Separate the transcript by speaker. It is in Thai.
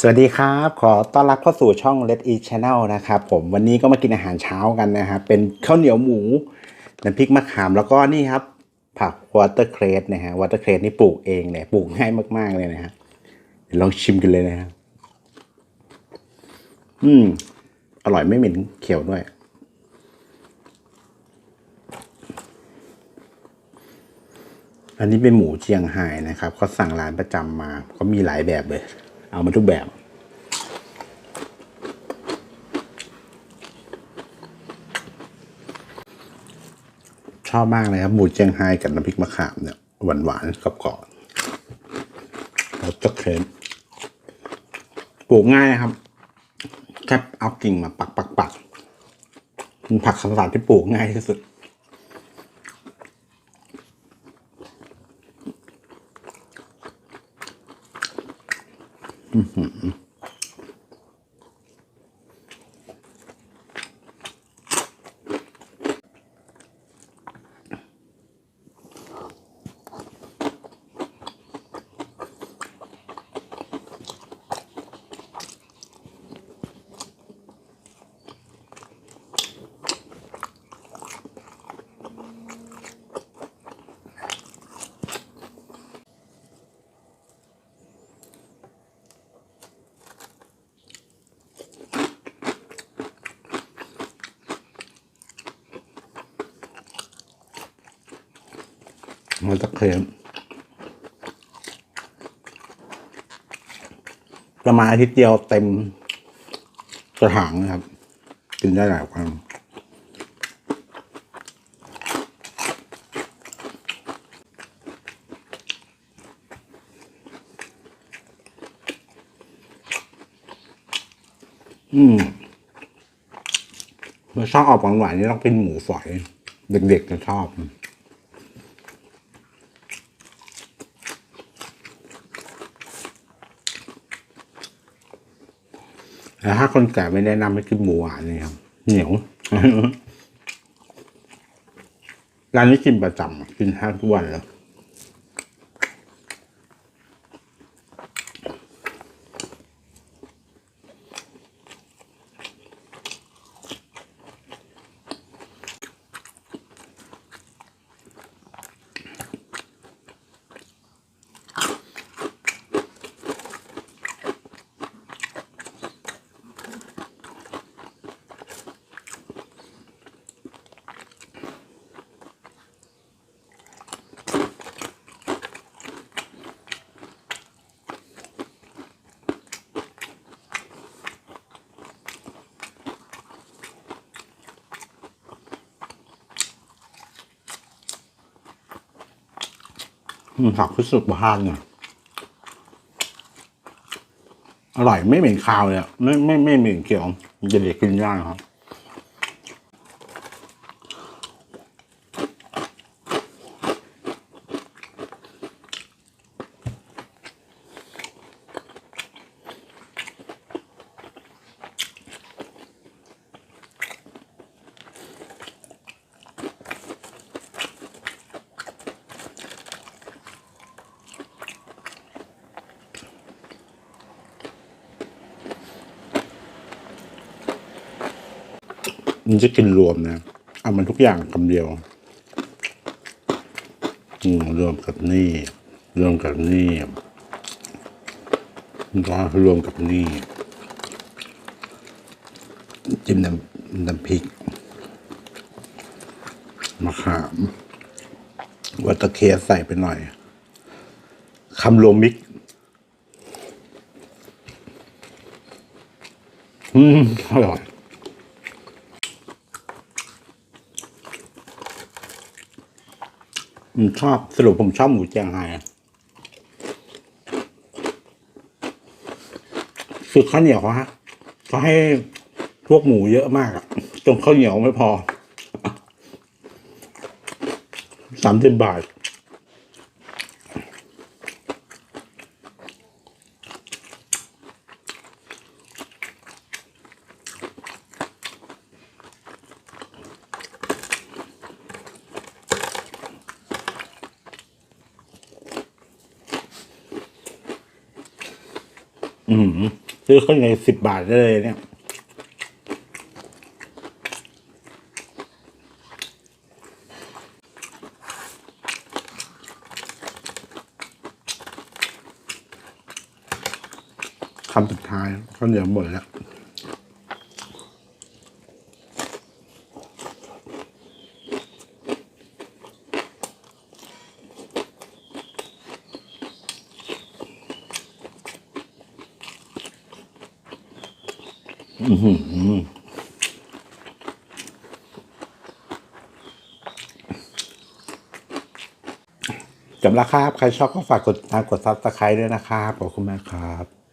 Speaker 1: สวัสดีครับ ขอต้อนรับเข้าสู่ช่อง Let Eat Channel นะครับผมวันนี้ก็มากินอาหารเช้ากันนะครับ เป็นข้าวเหนียวหมูน้ำพริกมะขามแล้วก็นี่ครับ ผักวอเตอร์เครสนะฮะวอเตอร์เครสนี่ปลูกเองเนี่ยปลูกง่ายมาก ๆ เลยนะฮะเดี๋ยวลองชิมกันเลยนะฮะอืม อร่อยไม่เหม็นเขียวด้วย อันนี้เป็นหมูเชียงไฮ้นะครับเขาสั่งร้านประจำมาก็มีหลายแบบเลย เอามาทุกแบบ ชอบมากเลยครับหมูเชียงไฮ้กับน้ำพริกมะขามเนี่ยหวานหวานๆกรอบกรอบแล้วจะเค็มปลูกง่ายนะครับ แค่เอากิ่งมาปักปักปักมันผักสลัดที่ปลูกง่ายที่สุด Mm-hmm. มันจะเค็มประมาณอาทิตย์เดียวเต็มกระถางนะครับ กินได้หลายวันอืมเราชอบออกหวานๆนี่ต้องเป็นหมูฝอย เด็กๆจะชอบ แต่ถ้าคนแก่ไม่แนะนำให้กินหมูหวานนี่ครับ เหนียวร้านนี้กินประจำกินแทบทุกวันเลย ผักพิสุทธิ์บ้านเนี่ยอร่อยไม่เหม็นคาวเลยไม่ไม่ไม่เหม็นเขียวจะเด็กกินยากครับ มันจะกินรวมนะ เอามันทุกอย่างคำเดียวรวมกับนี่ รวมกับนี่ก็รวมกับนี่จิ้มน้ำน้ำพริกมะขามวัตเคียใส่ไปหน่อยคำรวมมิกอืมอร่อย ผมชอบสรุปผมชอบหมูเจียงไฮ้อะคือข้าวเหนียวฮะเขาให้พวกหมูเยอะมากอะจนข้าวเหนียวไม่พอสามสิบบาท อืมซื้อข้าวเหนียวสิบบาทได้เลยเนี่ย คำสุดท้ายข้าวเหนียวหมดแล้ว จำราคาครับ ใครชอบก็ฝากกดติดตามกดซับสไครต์ด้วยนะครับ ขอบคุณมากครับ